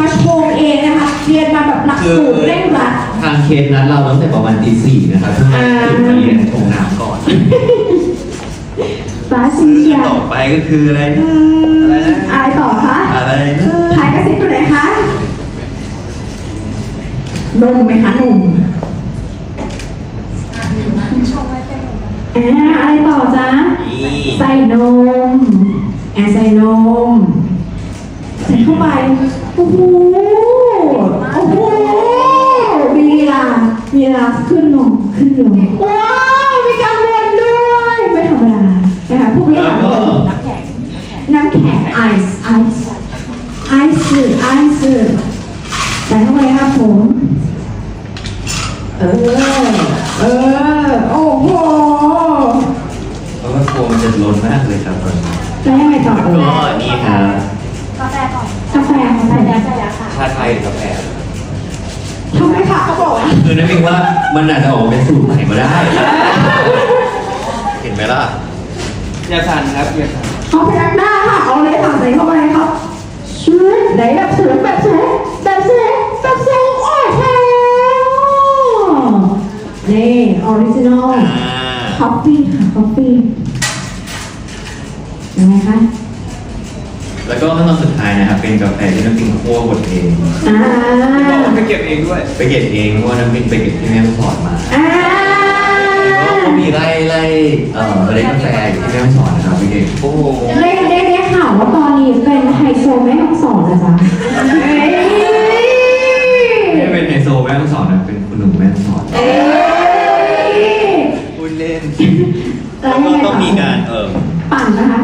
มาชงเองนะคะ เรียนมาแบบหลักสูตรเร่งรัด ทางเคสนัดเราตั้งแต่ประมาณตีสี่นะครับเพื่อมาตื่นมาเรียนชงน้ำก่อน ฟ้าสีเขียวต่อไปก็คืออะไรนะอะไรนะอะไรต่อคะอะไรนะถ่ายกระซิบอยู่ไหนคะนมไหมคะนมอ่าอะไรต่อจ๊ะ นี่ ใส่นมแอบใส่นม ใส่เข้าไป โอ้โห โอ้โหมีลีลามีลีลาขึ้นลงขึ้นลงว้าวมีการเรียนด้วยไม่ธรรมดานะคะผู้บริแล้วหารก็น้ำแข็งไอซ์ไอซ์ไอซ์ไอซ์ใส่เข้าไปครับผม เออ เออ โอ้โหเพราะว่าโฟมจะล้นมากเลยครับตอนนี้แล้วยังไงต่อก็นี่ครับ กาแฟของใส่แล้วใส่แล้วค่ะชาไทยกับแอบทำไมคะเขาบอกว่าคือนั่นเองว่ามันอาจจะออกมาเป็นสูตรใหม่ก็ได้ เห็นไหมล่ะอย่าสั่นครับอย่าสั่นเอาพยักหน้าค่ะเอาเลยค่ะใส่เข้าไปครับชุดไหนแบบสวยแบบสวยแบบสวยแบบสวยโอ้โหนี่ออริจินอลอ่า คอฟฟี่ค่ะคอฟฟี่ยังไงคะ แล้วก็ขั้นตอนสุดท้ายนะครับเป็นกาแฟที่น้ำปิงคั่วบดเองอ่าบอกว่าไปเก็บเองด้วยไปเก็บเองเพราะว่าน้ำปิงไปเก็บที่แม่ฮ่องสอนมาอ่าก็มีไล่ไล่เอ่อเมล็ดกาแฟอยู่ที่แม่ฮ่องสอนนะครับไปเก็บโอ้โหได้ได้ได้ข่าวว่าตอนนี้เป็นไฮโซแม่ต้องสอนนะจ๊ะเอ้ยไม่ได้เป็นไฮโซแม่ฮ่องสอนนะเป็นคุณหนุ่มแม่ฮ่องสอนเอ้ยพูดเล่นแล้วแล้วยังไงก็ต้องมีการเออปั่นนะคะ